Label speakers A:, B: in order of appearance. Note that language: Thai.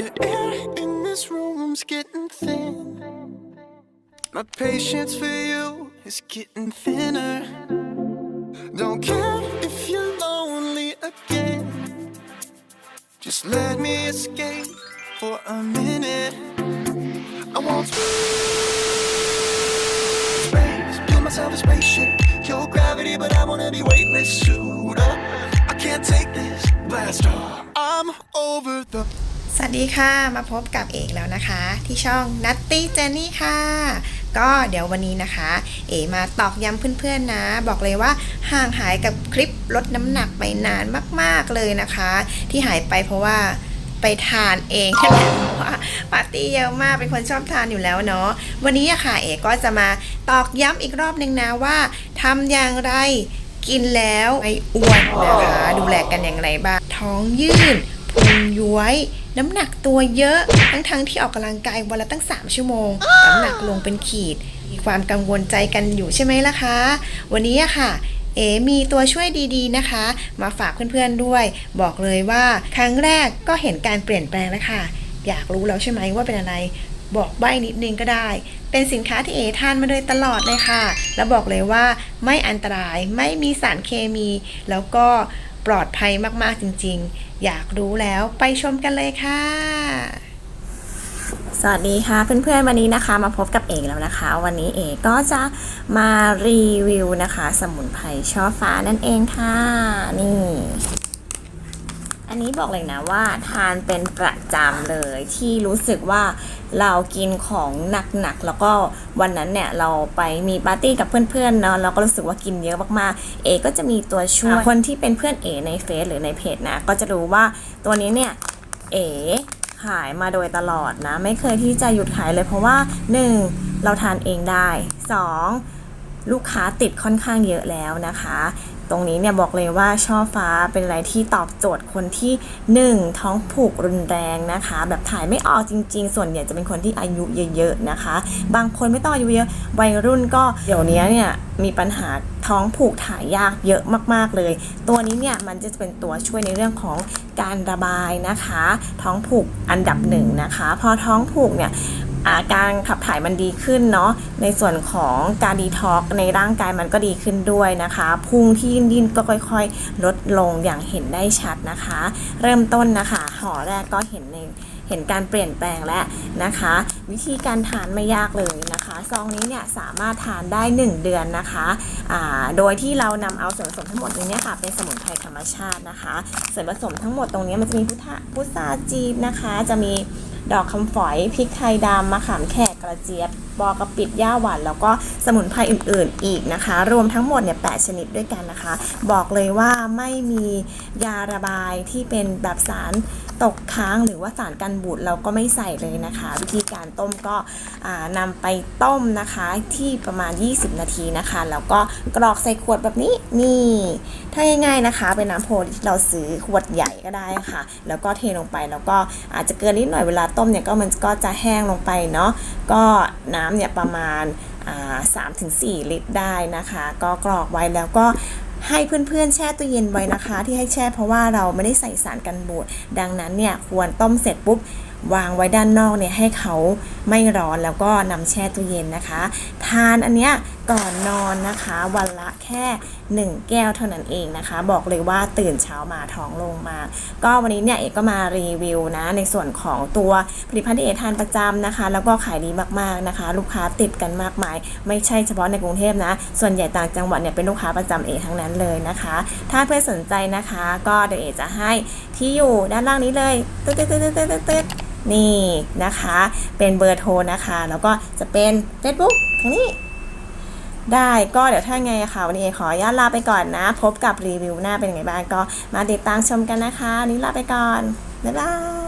A: skin's getting thin. My patience for you is getting thinner. Don't care if you're lonely again. Just let me escape for a minute. I want space, build myself a spaceship. Your gravity, but I wanna be weightless. Suit up. I can't take this blast off. I'm over the.
B: สวัสดีค่ะ มาพบกับเอกแล้วนะคะ ที่ช่องนัตตี้เจนนี่ค่ะ ก็เดี๋ยววันนี้นะคะ เอมาตอกย้ำเพื่อนๆนะ บอกเลยว่าห่างหายกับคลิปลดน้ำหนักไปนานมากๆเลยนะคะ ที่หายไปเพราะว่าไปทานเองนั่นแหละเพราะว่าปาร์ตี้เยอะมากเป็นคนชอบทานอยู่แล้วเนาะวันนี้อะค่ะเอกก็จะมาตอกย้ำอีกรอบนึงนะว่าทำอย่างไรกินแล้วไม่อ้วนนะคะดูแลกันอย่างไรบ้างท้องยืด พุงย้วย น้ำหนักตัวเยอะ ทั้งๆทที่ออกกำลังกายวันละตั้ง 3 ชั่วโมง น้ำหนักลงเป็นขีด มีความกังวลใจกันอยู่ใช่ไหมล่ะคะ วันนี้ค่ะ เอมีตัวช่วยดีๆนะคะ มาฝากเพื่อนๆด้วย บอกเลยว่าครั้งแรกก็เห็นการเปลี่ยนแปลงแล้วค่ะ อยากรู้แล้วใช่ไหมว่าเป็นอะไรบอกใบ้นิดนึงก็ได้ เป็นสินค้าที่เอทานมาโดยตลอดเลยค่ะ แล้วบอกเลยว่าไม่อันตราย ไม่มีสารเคมี แล้วก็ ปลอดภัยมากๆจริง ๆ อยากรู้แล้วไปชมกันเลยค่ะ สวัสดีค่ะเพื่อนๆวันนี้นะคะ มาพบกับเอกแล้วนะคะ วันนี้เอกก็จะมารีวิวนะคะ สมุนไพรช่อฟ้านั่นเองค่ะ นี่ อันนี้บอกเลยนะว่าทานเป็นประจำเลยที่รู้สึกว่าเรากินของหนักๆแล้วก็วันนั้นเนี่ยเราไปมีปาร์ตี้กับเพื่อนๆเนาะเราก็รู้สึกว่ากินเยอะมากๆเอก็จะมีตัวช่วยคนที่เป็นเพื่อนเอในเฟซหรือในเพจนะก็จะรู้ว่าตัวนี้เนี่ยเอขายมาโดยตลอดนะไม่เคยที่จะหยุดขายเลยเพราะว่า 1. เราทานเองได้ 2. ลูกค้าติดค่อนข้างเยอะแล้วนะคะ ตรงนี้เนี่ยบอกเลยว่าช่อฟ้าเป็นอะไรที่ตอบโจทย์คนที่ 1. ท้องผูกรุนแรงนะคะ แบบถ่ายไม่ออกจริง ๆ ส่วนใหญ่จะเป็นคนที่อายุเยอะๆนะคะ บางคนไม่ต้องอายุเยอะวัยรุ่นก็เดี๋ยวนี้เนี่ยมีปัญหาท้องผูกถ่ายยากเยอะมากๆเลย ตัวนี้เนี่ยมันจะเป็นตัวช่วยในเรื่องของการระบายนะคะ ท้องผูกอันดับหนึ่งนะคะ พอท้องผูกเนี่ย การขับถ่ายมันดีขึ้นเนาะในส่วนของการดีท็อกในร่างกายมันก็ดีขึ้นด้วยนะคะพุงที่ดิ้นก็ค่อยๆ ลดลงอย่างเห็นได้ชัดนะคะ เริ่มต้นนะคะห่อแรกก็เห็นในเห็นการเปลี่ยนแปลงแล้วนะคะ วิธีการทานไม่ยากเลยนะคะซองนี้เนี่ยสามารถทานได้ 1 เดือนนะคะโดยที่เรานำเอาส่วนผสมทั้งหมดตรงเนี้ยค่ะเป็นสมุนไพรธรรมชาตินะคะ ส่วนผสมทั้งหมดตรงนี้มันจะมีพุทธพุทราจีนนะคะ จะมีดอกคำฝอยพริกไทยดำมะขามแขกกระเจี๊ยบบอกระปิดย่าหวานแล้วก็สมุนไพรอื่นๆอีกนะคะ รวมทั้งหมดเนี่ยแชนิดด้วยกันนะคะ บอกเลยว่าไม่มียาระบายที่เป็นแบบสารตกค้างหรือว่าสารกันบูดเราก็ไม่ใส่เลยนะคะ วิธีการต้มก็อ่านำไปต้มนะคะที่ประมาณ 20 นาทีนะคะ แล้วก็กรอกใส่ขวดแบบนี้นี่ ถ้าง่ายๆนะคะ เป็นน้ำโพลที่เราซื้อขวดใหญ่ก็ได้ค่ะ แล้วก็เทลงไปแล้วก็อาจจะเกินนิดหน่อยเวลาต้มเนี่ยก็มันก็จะแห้งลงไปเนาะก็น้ำเนี่ยประมาณสามถึงสี่ลิตรได้นะคะ ก็กรอกไว้แล้วก็ให้เพื่อนๆแช่ตู้เย็นไว้นะคะ ที่ให้แช่เพราะว่าเราไม่ได้ใส่สารกันบูดดังนั้นเนี่ยควรต้มเสร็จปุ๊บ วางไว้ด้านนอกเนี่ยให้เขาไม่ร้อนแล้วก็นำแช่ตู้เย็นนะคะ ทานอันเนี้ยก่อนนอนนะคะ วันละแค่ 1 แก้วเท่านั้นเองนะคะ บอกเลยว่าตื่นเช้ามาท้องลงมา ก็วันนี้เนี่ยเอกก็มารีวิวนะ ในส่วนของตัวผลิตภัณฑ์ที่เอกทานประจำนะคะ แล้วก็ขายดีมากๆนะคะ ลูกค้าติดกันมากมาย ไม่ใช่เฉพาะในกรุงเทพนะ ส่วนใหญ่ต่างจังหวัดเนี่ยเป็นลูกค้าประจำเอกทั้งนั้นเลยนะคะ ถ้าเพื่อนสนใจนะคะ ก็เดี๋ยวเอกจะให้ที่อยู่ด้านล่างนี้เลยตึ๊ดตึ๊ดตึ๊ดตึ๊ดตึ๊ด นี่นะคะ เป็นเบอร์โทรนะคะ แล้วก็จะเป็น Facebook ทางนี้ ได้ก็เดี๋ยวถ้าไงค่ะ วันนี้ขออนุญาตลาไปก่อนนะ พบกับรีวิวหน้าเป็นยังไงบ้างก็มาติดตามชมกันนะคะนนี้ลาไปก่อน บ๊ายบาย